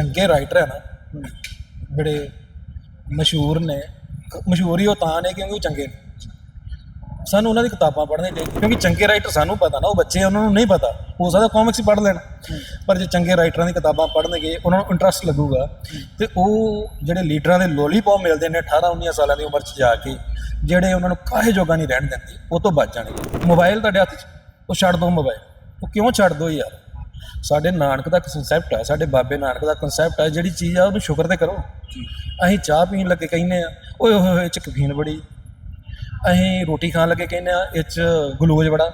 ਚੰਗੇ ਰਾਈਟਰ ਹੈ ਨਾ ਬੜੇ ਮਸ਼ਹੂਰ ਨੇ ਮਸ਼ਹੂਰ ਉਹ ਤਾਂ ਨੇ ਕਿਉਂਕਿ ਉਹ ਚੰਗੇ ਨੇ। ਸਾਨੂੰ ਉਹਨਾਂ ਦੀ ਕਿਤਾਬਾਂ ਪੜ੍ਹਨੀਆਂ ਚਾਹੀਦੀਆਂ ਕਿਉਂਕਿ ਚੰਗੇ ਰਾਈਟਰ ਸਾਨੂੰ ਪਤਾ ਨਾ ਉਹ ਬੱਚੇ ਉਹਨਾਂ ਨੂੰ ਨਹੀਂ ਪਤਾ। ਹੋ ਸਕਦਾ ਕਾਮਿਕਸ ਹੀ ਪੜ੍ਹ ਲੈਣ ਪਰ ਜੇ ਚੰਗੇ ਰਾਈਟਰਾਂ ਦੀ ਕਿਤਾਬਾਂ ਪੜ੍ਹਨਗੇ ਉਹਨਾਂ ਨੂੰ ਇੰਟਰਸਟ ਲੱਗੂਗਾ ਤੇ ਉਹ ਜਿਹੜੇ ਲੀਡਰਾਂ ਦੇ ਲੋਲੀਪੌਪ ਮਿਲਦੇ ਨੇ 18 19 ਸਾਲਾਂ ਦੀ ਉਮਰ 'ਚ ਜਾ ਕੇ ਜਿਹੜੇ ਉਹਨਾਂ ਨੂੰ ਕਾਹੇ ਜੋਗਾ ਨਹੀਂ ਰਹਿਣ ਦਿੰਦੇ ਉਹ ਤੋਂ ਬਚ ਜਾਣਗੇ। ਮੋਬਾਈਲ ਤੁਹਾਡੇ ਹੱਥ 'ਚ ਉਹ ਛੱਡ ਦਿਓ ਮੋਬਾਈਲ ਉਹ ਕਿਉਂ ਛੱਡ ਦਿਓ ਯਾਰ? ਸਾਡੇ ਨਾਨਕ ਦਾ ਕਨਸੈਪਟ ਹੈ ਸਾਡੇ ਬਾਬੇ ਨਾਨਕ ਦਾ ਕਨਸੈਪਟ ਹੈ ਜਿਹੜੀ ਚੀਜ਼ ਆ ਉਹਨੂੰ ਸ਼ੁਕਰ ਤੇ ਕਰੋ। ਅਸੀਂ ਚਾਹ ਪੀਣ ਲੱਗੇ ਕਹਿੰਦੇ ਆ ਓਏ ਹੋਏ ਹੋਏ ਚ ਕਫੀਨ ਬੜੀ। ਅਸੀਂ ਰੋਟੀ ਖਾਣ ਲੱਗੇ ਕਹਿੰਦੇ ਆ ਇਹ ਚ ਗਲੂਕੋਜ਼ ਬੜਾ।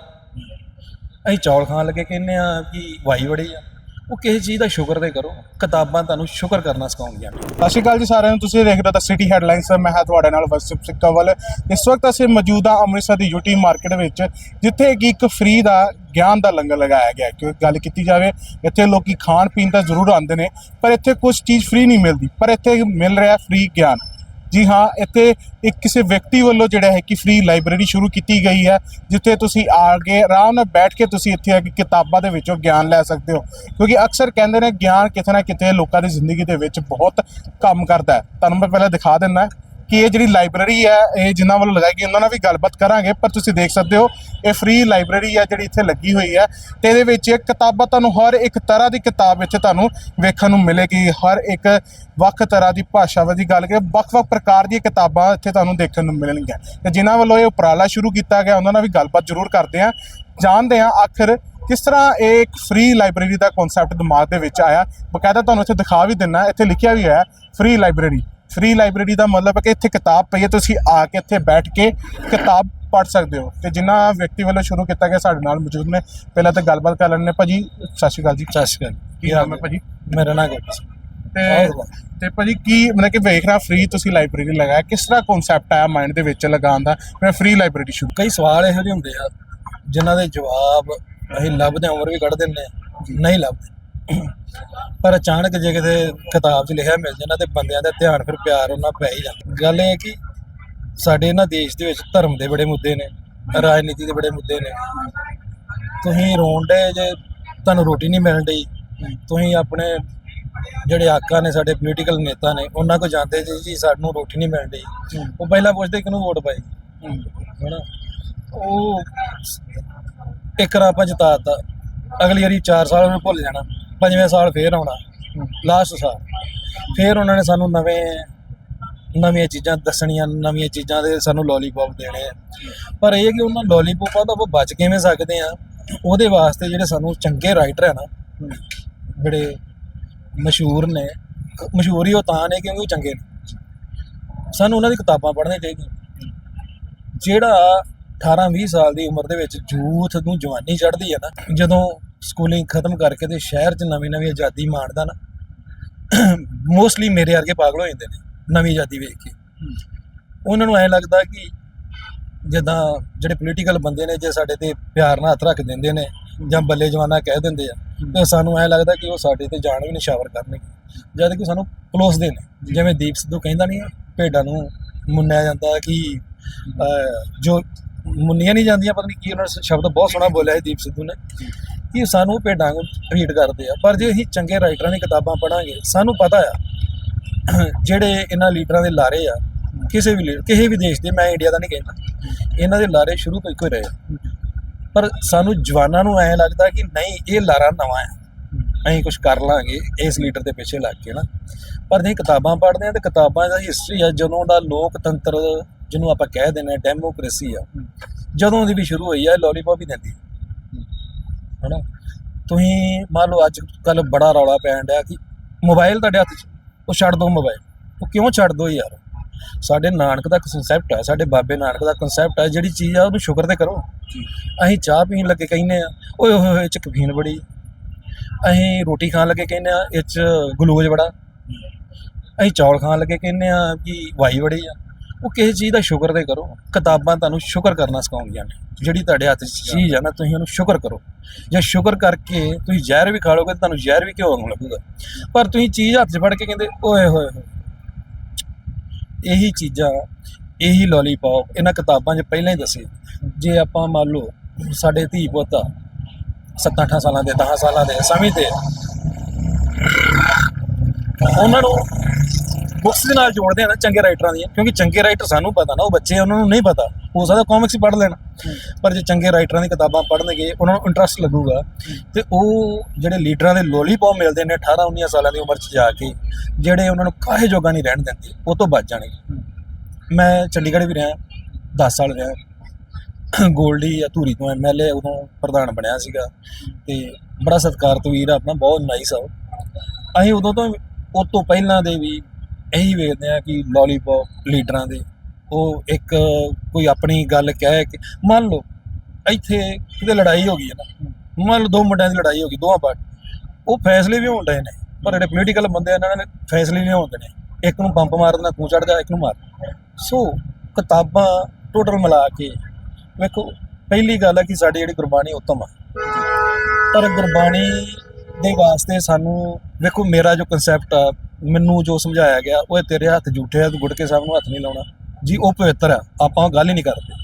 ਅਸੀਂ ਚੌਲ ਖਾਣ ਲੱਗੇ ਕਹਿੰਦੇ ਆ ਕਿ ਵਾਈ ਬੜੀ ਆ। ਉਹ ਕਿਸੇ ਚੀਜ਼ ਦਾ ਸ਼ੁਕਰ ਤੇ ਕਰੋ, ਕਿਤਾਬਾਂ ਤੁਹਾਨੂੰ ਸ਼ੁਕਰ ਕਰਨਾ ਸਿਖਾਉਂਦੀਆਂ ਨੇ ਸਤਿ ਸ਼੍ਰੀ ਅਕਾਲ ਜੀ ਸਾਰਿਆਂ ਨੂੰ, ਤੁਸੀਂ ਦੇਖਦੇ ਹੋ ਤਾਂ ਸਿਟੀ ਹੈਡਲਾਈਨਸ ਮੈਂ ਹਾਂ ਤੁਹਾਡੇ ਨਾਲ ਵਸਿਪ ਸਿੱਕਾਵਲ ਇਸ ਵਕਤ ਅਸੀਂ ਮੌਜੂਦ ਹਾਂ ਅੰਮ੍ਰਿਤਸਰ ਦੀ ਯੂਟੀ ਮਾਰਕੀਟ ਵਿੱਚ, ਜਿੱਥੇ ਕਿ ਇੱਕ ਫ੍ਰੀ ਦਾ ਗਿਆਨ ਦਾ ਲੰਗਰ ਲਗਾਇਆ ਗਿਆ ਹੈ। ਕਿਉਂਕਿ ਗੱਲ ਕੀਤੀ ਜਾਵੇ, ਇੱਥੇ ਲੋਕੀ ਖਾਣ ਪੀਣ ਤਾਂ ਜ਼ਰੂਰ ਆਉਂਦੇ ਨੇ, ਪਰ ਇੱਥੇ ਕੁਝ ਚੀਜ਼ ਫ੍ਰੀ ਨਹੀਂ ਮਿਲਦੀ। ਪਰ ਇੱਥੇ ਮਿਲ ਰਿਹਾ ਫ੍ਰੀ ਗਿਆਨ। ਜੀ ਹਾਂ, ਇੱਥੇ ਇੱਕ ਕਿਸੇ ਵਿਅਕਤੀ ਵੱਲੋਂ ਜਿਹੜਾ ਹੈ ਕਿ ਫ੍ਰੀ ਲਾਇਬ੍ਰੇਰੀ ਸ਼ੁਰੂ ਕੀਤੀ ਗਈ ਹੈ, ਜਿੱਥੇ ਤੁਸੀਂ ਆ ਕੇ ਆਰਾਮ ਨਾਲ ਬੈਠ ਕੇ ਤੁਸੀਂ ਇੱਥੇ ਆ ਕੇ ਕਿਤਾਬਾਂ ਦੇ ਵਿੱਚੋਂ ਗਿਆਨ ਲੈ ਸਕਦੇ ਹੋ। ਕਿਉਂਕਿ ਅਕਸਰ ਕਹਿੰਦੇ ਨੇ ਗਿਆਨ ਕਿਤੇ ਨਾ ਕਿਤੇ ਲੋਕਾਂ ਦੀ ਜ਼ਿੰਦਗੀ ਦੇ ਵਿੱਚ ਬਹੁਤ ਕੰਮ ਕਰਦਾ ਹੈ। ਤੁਹਾਨੂੰ ਮੈਂ ਪਹਿਲਾਂ ਦਿਖਾ ਦਿੰਦਾ ਕਿ ਇਹ ਜਿਹੜੀ ਲਾਇਬ੍ਰੇਰੀ ਹੈ, ਇਹ ਜਿਨ੍ਹਾਂ ਵੱਲੋਂ ਲਗਾਈ ਗਈ, ਉਹਨਾਂ ਨਾਲ ਵੀ ਗੱਲਬਾਤ ਕਰਾਂਗੇ, ਪਰ ਤੁਸੀਂ ਦੇਖ ਸਕਦੇ ਹੋ, ਇਹ ਫ੍ਰੀ ਲਾਇਬ੍ਰੇਰੀ ਹੈ ਜਿਹੜੀ ਇੱਥੇ ਲੱਗੀ ਹੋਈ ਹੈ ਤੇ ਇਹਦੇ ਵਿੱਚ ਕਿਤਾਬਾਂ ਤੁਹਾਨੂੰ ਹਰ ਇੱਕ ਤਰ੍ਹਾਂ ਦੀ ਕਿਤਾਬ ਵਿੱਚ ਤੁਹਾਨੂੰ ਵੇਖਣ ਨੂੰ ਮਿਲੇਗੀ, ਹਰ ਇੱਕ ਵੱਖ ਤਰ੍ਹਾਂ ਦੀ ਭਾਸ਼ਾਵਾਂ ਦੀ ਗੱਲ ਕਰੀਏ, ਵੱਖ-ਵੱਖ ਪ੍ਰਕਾਰ ਦੀਆਂ ਕਿਤਾਬਾਂ ਇੱਥੇ ਤੁਹਾਨੂੰ ਦੇਖਣ ਨੂੰ ਮਿਲਣਗੀਆਂ। ਤੇ ਜਿਨ੍ਹਾਂ ਵੱਲੋਂ ਇਹ ਉਪਰਾਲਾ ਸ਼ੁਰੂ ਕੀਤਾ ਗਿਆ, ਉਹਨਾਂ ਨਾਲ ਵੀ ਗੱਲਬਾਤ ਜ਼ਰੂਰ ਕਰਦੇ ਹਾਂ, ਜਾਣਦੇ ਹਾਂ ਆਖਰ ਕਿਸ ਤਰ੍ਹਾਂ ਇਹ ਇੱਕ ਫ੍ਰੀ ਲਾਇਬ੍ਰੇਰੀ ਦਾ ਕਨਸੈਪਟ ਦਿਮਾਗ ਦੇ ਵਿੱਚ ਆਇਆ। ਬਕਾਇਦਾ ਤੁਹਾਨੂੰ ਇੱਥੇ ਦਿਖਾ ਵੀ ਦਿੰਨਾ ਇੱਥੇ ਲਿਖਿਆ ਵੀ ਹੋਇਆ ਫ੍ਰੀ ਲਾਇਬ੍ਰੇਰੀ। ਫ੍ਰੀ ਲਾਇਬ੍ਰੇਰੀ ਦਾ ਮਤਲਬ ਹੈ ਕਿ ਇੱਥੇ ਕਿਤਾਬ ਪਈ ਹੈ ਤੁਸੀਂ ਆ ਕੇ ਇੱਥੇ ਬੈਠ ਕੇ ਕਿਤਾਬ ਪੜ੍ਹ ਸਕਦੇ ਹੋ। ਤੇ ਜਿਨ੍ਹਾਂ ਵਿਅਕਤੀ ਵੱਲੋਂ ਸ਼ੁਰੂ ਕੀਤਾ ਗਿਆ ਸਾਡੇ ਨਾਲ ਮੌਜੂਦ ਨੇ। ਪਹਿਲਾਂ ਤਾਂ ਗੱਲਬਾਤ ਕਰ ਲੈਣੇ ਭਾਜੀ। ਸਤਿ ਸ਼੍ਰੀ ਅਕਾਲ ਜੀ। ਸਤਿ ਸ਼੍ਰੀ ਅਕਾਲ। ਕੀ ਨਾਮ ਹੈ ਭਾਜੀ? ਮੇਰਾ ਨਾਮ ਗੁਰਪ੍ਰੀਤ ਸਿੰਘ। ਤੇ ਤੇ ਭਾਜੀ ਕੀ ਮਤਲਬ ਕਿ ਵੇਖ ਰਿਹਾ ਫ੍ਰੀ ਤੁਸੀਂ ਲਾਇਬ੍ਰੇਰੀ ਲਗਾਇਆ ਕਿਸ ਤਰ੍ਹਾਂ ਕਨਸੈਪਟ ਆਇਆ ਮਾਈਂਡ ਦੇ ਵਿੱਚ ਲਗਾਉਣ ਦਾ? ਮੈਂ ਫ੍ਰੀ ਲਾਇਬ੍ਰੇਰੀ ਸ਼ੁਰੂ ਕਈ ਸਵਾਲ ਇਹੋ ਜਿਹੇ ਹੁੰਦੇ ਆ ਜਿਨ੍ਹਾਂ ਦੇ ਜਵਾਬ ਅਸੀਂ ਲੱਭਦੇ ਉਮਰ ਵੀ ਕੱਢ ਦਿੰਦੇ ਨਹੀਂ ਲੱਭਦੇ। ਪਰ ਅਚਾਨਕ ਜੇ ਕਿਤੇ ਕਿਤਾਬ 'ਚ ਲਿਖਿਆ ਮਿਲ ਜਾਂਦਾ ਤੇ ਬੰਦਿਆਂ ਦਾ ਧਿਆਨ ਫਿਰ ਪਿਆਰ ਉਹਨਾਂ ਪੈ ਹੀ ਜਾਂਦਾ। ਗੱਲ ਇਹ ਹੈ ਕਿ ਸਾਡੇ ਇਹਨਾਂ ਦੇਸ਼ ਦੇ ਵਿੱਚ ਧਰਮ ਦੇ ਬੜੇ ਮੁੱਦੇ ਨੇ ਰਾਜਨੀਤੀ ਦੇ ਬੜੇ ਮੁੱਦੇ ਨੇ। ਤੁਸੀਂ ਰੋਣ ਡੇ ਜੇ ਤੁਹਾਨੂੰ ਰੋਟੀ ਨਹੀਂ ਮਿਲਣ ਡਈ। ਤੁਸੀਂ ਆਪਣੇ ਜਿਹੜੇ ਆਕਾ ਨੇ ਸਾਡੇ ਪੋਲੀਟੀਕਲ ਨੇਤਾ ਨੇ ਉਹਨਾਂ ਕੋ ਜਾਂਦੇ ਜੀ ਜੀ ਸਾਨੂੰ ਰੋਟੀ ਨਹੀਂ ਮਿਲਣ ਡਈ। ਉਹ ਪਹਿਲਾਂ ਪੁੱਛਦੇ ਕਿਹਨੂੰ ਵੋਟ ਪਾਈ? ਹਨਾ? ਉਹ ਇੱਕ ਆਪਾਂ ਜਿਤਾਤਾ ਅਗਲੀ ਵਾਰੀ 4 ਸਾਲ ਉਹਨੇ ਭੁੱਲ ਜਾਣਾ, ਪੰਜਵੇਂ ਸਾਲ ਫੇਰ ਆਉਣਾ ਲਾਸਟ ਸਾਲ। ਫੇਰ ਉਹਨਾਂ ਨੇ ਸਾਨੂੰ ਨਵੇਂ, ਨਵੀਆਂ ਚੀਜ਼ਾਂ ਦੱਸਣੀਆਂ, ਨਵੀਆਂ ਚੀਜ਼ਾਂ ਦੇ ਸਾਨੂੰ ਲੋਲੀਪੌਪ ਦੇਣੇ ਆ। ਪਰ ਇਹ ਕਿ ਉਹਨਾਂ ਲੋਲੀਪੌਪਾਂ ਤੋਂ ਆਪਾਂ ਬਚ ਕਿਵੇਂ ਸਕਦੇ ਆ ਉਹਦੇ ਵਾਸਤੇ ਜਿਹੜੇ ਸਾਨੂੰ ਚੰਗੇ ਰਾਈਟਰ ਹੈ ਨਾ ਬੜੇ ਮਸ਼ਹੂਰ ਨੇ, ਮਸ਼ਹੂਰ ਹੀ ਉਹ ਤਾਂ ਨੇ ਕਿਉਂਕਿ ਉਹ ਚੰਗੇ ਨੇ। ਸਾਨੂੰ ਉਹਨਾਂ ਦੀ ਕਿਤਾਬਾਂ ਪੜ੍ਹਨੀਆਂ ਚਾਹੀਦੀਆਂ। ਜਿਹੜਾ 18 20 ਸਾਲ ਦੀ ਉਮਰ ਦੇ ਵਿੱਚ ਜੂਥ ਨੂੰ ਜਵਾਨੀ ਚੜ੍ਹਦੀ ਹੈ ਨਾ, ਜਦੋਂ ਸਕੂਲਿੰਗ ਖਤਮ ਕਰਕੇ ਤੇ ਸ਼ਹਿਰ 'ਚ ਨਵੀਂ ਨਵੀਂ ਆਜ਼ਾਦੀ ਮਾਣਦਾ ਨਾ ਮੋਸਟਲੀ ਮੇਰੇ ਵਰਗੇ ਪਾਗਲ ਹੋ ਜਾਂਦੇ ਨੇ ਨਵੀਂ ਆਜ਼ਾਦੀ ਵੇਖ ਕੇ। ਉਹਨਾਂ ਨੂੰ ਐ ਲੱਗਦਾ ਕਿ ਜਦਾਂ ਜਿਹੜੇ ਪੋਲੀਟੀਕਲ ਬੰਦੇ ਨੇ ਜੇ ਸਾਡੇ ਤੇ ਪਿਆਰ ਨਾਲ ਹੱਥ ਰੱਖ ਦਿੰਦੇ ਨੇ ਜਾਂ ਬੱਲੇ ਜਵਾਨਾ ਕਹਿ ਦਿੰਦੇ ਆ ਤੇ ਸਾਨੂੰ ਐ ਲੱਗਦਾ ਕਿ ਉਹ ਸਾਡੇ ਤੇ ਜਾਨ ਵੀ ਨਿਸ਼ਾਵਰ ਕਰਨਗੇ। ਜਦ ਕਿ ਸਾਨੂੰ ਪਲੋਸਦੇ ਨੇ ਜਿਵੇਂ ਦੀਪ ਸਿੱਧੂ ਕਹਿੰਦਾ ਨਹੀਂ ਭੇਡਾਂ ਨੂੰ ਮੁੰਨਿਆ ਜਾਂਦਾ ਕਿ ਜੋ ਮੁੰਨੀਆਂ ਨਹੀਂ ਜਾਂਦੀਆਂ, ਪਤਾ ਨਹੀਂ ਕੀ ਉਹਨਾਂ ਨੇ ਸ਼ਬਦ ਬਹੁਤ ਸੋਹਣਾ ਬੋਲਿਆ ਹੈ ਦੀਪ ਸਿੱਧੂ ਨੇ, ਕਿ ਸਾਨੂੰ ਭੇਡਾਂ ਨੂੰ ਟ੍ਰੀਟ ਕਰਦੇ ਆ। ਪਰ ਜੇ ਅਸੀਂ ਚੰਗੇ ਰਾਈਟਰਾਂ ਦੀ ਕਿਤਾਬਾਂ ਪੜਾਂਗੇ ਸਾਨੂੰ ਪਤਾ ਆ, ਜਿਹੜੇ ਇਹਨਾਂ ਲੀਡਰਾਂ ਦੇ ਲਾਰੇ ਆ, ਕਿਸੇ ਵੀ ਲੀਡਰ ਕਿਸੇ ਵੀ ਦੇਸ਼ ਦੇ, ਮੈਂ ਇੰਡੀਆ ਦਾ ਨਹੀਂ ਕਹਿੰਦਾ, ਇਹਨਾਂ ਦੇ ਲਾਰੇ ਸ਼ੁਰੂ ਤੋਂ ਇੱਕੋ ਹੀ ਰਹੇ ਆ। ਪਰ ਸਾਨੂੰ ਜਵਾਨਾਂ ਨੂੰ ਐਂ ਲੱਗਦਾ ਕਿ ਨਹੀਂ, ਇਹ ਲਾਰਾ ਨਵਾਂ ਹੈ ਅਸੀਂ ਕੁਝ ਕਰ ਲਾਂਗੇ ਇਸ ਲੀਡਰ ਦੇ ਪਿੱਛੇ ਲੱਗ ਕੇ ਨਾ। ਪਰ ਜੇ ਕਿਤਾਬਾਂ ਪੜ੍ਹਦੇ ਆ, ਤੇ ਕਿਤਾਬਾਂ ਦਾ ਹਿਸਟਰੀ ਆ, ਜਦੋਂ ਦਾ ਲੋਕਤੰਤਰ ਜਿਹਨੂੰ ਆਪਾਂ ਕਹਿ ਦਿੰਦੇ ਆ ਡੈਮੋਕ੍ਰੇਸੀ ਆ। ਜਦੋਂ ਦੀ ਵੀ ਸ਼ੁਰੂ ਹੋਈ ਆ ਲੋਲੀਪੌਪ ਹੀ ਦਿੰਦੀ। ਹਨਾ? ਤੁਸੀਂ ਮੰਨ ਲਓ ਅੱਜ ਕੱਲ ਬੜਾ ਰੌਲਾ ਪੈਣ ਡਿਆ ਕਿ ਮੋਬਾਈਲ ਤੁਹਾਡੇ ਹੱਥ 'ਚ ਉਹ ਛੱਡ ਦਿਓ ਮੋਬਾਈਲ ਉਹ ਕਿਉਂ ਛੱਡ ਦਿਓ ਯਾਰ? ਸਾਡੇ ਨਾਨਕ ਦਾ ਕਨਸੈਪਟ ਹੈ ਸਾਡੇ ਬਾਬੇ ਨਾਨਕ ਦਾ ਕਨਸੈਪਟ ਹੈ ਜਿਹੜੀ ਚੀਜ਼ ਆ ਉਹਨੂੰ ਸ਼ੁਕਰ ਤੇ ਕਰੋ। ਅਸੀਂ ਚਾਹ ਪੀਣ ਲੱਗੇ ਕਹਿੰਦੇ ਆ ਓਏ ਹੋਏ ਹੋਏ ਚ ਕਫੀਨ ਬੜੀ। ਅਸੀਂ ਰੋਟੀ ਖਾਣ ਲੱਗੇ ਕਹਿੰਦੇ ਆ ਇਹ ਚ ਗਲੂਕੋਜ਼ ਬੜਾ। ਅਸੀਂ ਚੌਲ ਖਾਣ ਲੱਗੇ ਕਹਿੰਦੇ ਆ ਕਿ ਵਾਈ ਬੜੀ ਆ। ਉਹ ਕਿਸੇ ਚੀਜ਼ ਦਾ ਸ਼ੁਕਰ ਤੇ ਕਰੋ। ਕਿਤਾਬਾਂ ਤੁਹਾਨੂੰ ਸ਼ੁਕਰ ਕਰਨਾ ਸਿਖਾਉਂਦੀਆਂ ਨੇ। ਜਿਹੜੀ ਤੁਹਾਡੇ ਹੱਥ 'ਚ ਚੀਜ਼ ਆ ਨਾ ਤੁਸੀਂ ਉਹਨੂੰ ਸ਼ੁਕਰ ਕਰੋ। ਜੇ ਸ਼ੁਕਰ ਕਰਕੇ ਤੁਸੀਂ ਜ਼ਹਿਰ ਵੀ ਖਾ ਲੋਗੇ ਤਾਂ ਤੁਹਾਨੂੰ ਜ਼ਹਿਰ ਵੀ ਕਿਉਂ ਵਾਂਗੂ ਲੱਗੂਗਾ। ਪਰ ਤੁਸੀਂ ਚੀਜ਼ ਹੱਥ 'ਚ ਫੜ ਕੇ ਕਹਿੰਦੇ ਓਏ ਹੋਏ ਹੋਏ। ਇਹੀ ਚੀਜ਼ਾਂ ਇਹੀ ਲੋਲੀਪੌਪ ਇਹਨਾਂ ਕਿਤਾਬਾਂ 'ਚ ਪਹਿਲਾਂ ਹੀ ਦੱਸੇ। ਜੇ ਆਪਾਂ ਮੰਨ ਲਓ ਸਾਡੇ ਧੀ ਪੁੱਤ ਆ 7-8 ਸਾਲਾਂ ਦੇ 10 ਸਾਲਾਂ ਦੇ ਸਮਝਦੇ ਆ ਉਹਨਾਂ ਨੂੰ ਬੁੱਕਸ ਦੇ ਨਾਲ ਜੋੜਦੇ ਆ ਨਾ ਚੰਗੇ ਰਾਈਟਰਾਂ ਦੀਆਂ, ਕਿਉਂਕਿ ਚੰਗੇ ਰਾਈਟਰ ਸਾਨੂੰ ਪਤਾ ਨਾ, ਉਹ ਬੱਚੇ ਉਹਨਾਂ ਨੂੰ ਨਹੀਂ ਪਤਾ। ਹੋ ਸਕਦਾ ਕਾਮਿਕਸ ਹੀ ਪੜ੍ਹ ਲੈਣ, ਪਰ ਜੇ ਚੰਗੇ ਰਾਈਟਰਾਂ ਦੀ ਕਿਤਾਬਾਂ ਪੜ੍ਹਨਗੇ, ਉਹਨਾਂ ਨੂੰ ਇੰਟਰਸਟ ਲੱਗੂਗਾ। ਤੇ ਉਹ ਜਿਹੜੇ ਲੀਡਰਾਂ ਦੇ ਲੋਲੀਪੌਪ ਮਿਲਦੇ ਨੇ 18 19 ਸਾਲਾਂ ਦੀ ਉਮਰ 'ਚ ਜਾ ਕੇ, ਜਿਹੜੇ ਉਹਨਾਂ ਨੂੰ ਕਾਹੇ ਜੋਗਾ ਨਹੀਂ ਰਹਿਣ ਦਿੰਦੇ, ਉਹ ਤੋਂ ਬਚ ਜਾਣਗੇ। ਮੈਂ ਚੰਡੀਗੜ੍ਹ ਵੀ ਰਿਹਾ 10 ਸਾਲ ਰਿਹਾ। ਗੋਲਡੀ ਜਾਂ ਧੂਰੀ ਤੋਂ ਐਮਐਲਏ ਉਦੋਂ ਪ੍ਰਧਾਨ ਬਣਿਆ ਸੀਗਾ, ਤੇ ਬੜਾ ਸਤਿਕਾਰਤ ਵੀਰ ਆ ਆਪਣਾ, ਬਹੁਤ ਨਾਈਸ ਆ ਉਹ। ਅਸੀਂ ਉਦੋਂ ਤੋਂ, ਉਹ ਤੋਂ ਪਹਿਲਾਂ ਦੇ ਵੀ ਇਹੀ ਵੇਖਦੇ ਆ ਕਿ ਲੋਲੀਪੌਪ ਲੀਡਰਾਂ ਦੇ, ਉਹ ਇੱਕ ਕੋਈ ਆਪਣੀ ਗੱਲ ਕਹਿ ਕੇ, ਮੰਨ ਲਓ ਇੱਥੇ ਕਿਤੇ ਲੜਾਈ ਹੋ ਗਈ ਹੈ ਨਾ, ਮੰਨ ਲਓ ਦੋ ਮੁੰਡਿਆਂ ਦੀ ਲੜਾਈ ਹੋ ਗਈ, ਦੋਵਾਂ ਪਾਰਟ ਉਹ ਫੈਸਲੇ ਵੀ ਹੋਣ ਡਏ ਨੇ, ਪਰ ਜਿਹੜੇ ਪੋਲੀਟੀਕਲ ਬੰਦੇ ਇਹਨਾਂ ਨੇ ਫੈਸਲੇ ਨਹੀਂ ਹੋਣ ਦੇਣੇ ਇੱਕ ਨੂੰ ਪੰਪ ਮਾਰ ਦੇਣਾ ਤੂੰ ਚੜ ਇੱਕ ਨੂੰ ਮਾਰ ਸੋ ਕਿਤਾਬਾਂ ਟੋਟਲ ਮਿਲਾ ਕੇ, ਵੇਖੋ, ਪਹਿਲੀ ਗੱਲ ਹੈ ਕਿ ਸਾਡੀ ਜਿਹੜੀ ਗੁਰਬਾਣੀ ਉੱਤਮ ਆ। ਪਰ ਗੁਰਬਾਣੀ ਦੇ ਵਾਸਤੇ ਸਾਨੂੰ, ਵੇਖੋ, ਮੇਰਾ ਜੋ ਕਨਸੈਪਟ ਆ ਮੈਨੂੰ ਜੋ ਸਮਝਾਇਆ ਗਿਆ, ਉਹ ਤੇਰੇ ਹੱਥ ਝੂਠੇ ਆ, ਤੂੰ ਗੁੜ ਕੇ ਸਭ ਨੂੰ ਹੱਥ ਨਹੀਂ ਲਾਉਣਾ। ਜੀ, ਉਹ ਪਵਿੱਤਰ ਆ, ਆਪਾਂ ਉਹ ਗੱਲ ਹੀ ਨਹੀਂ ਕਰਦੇ।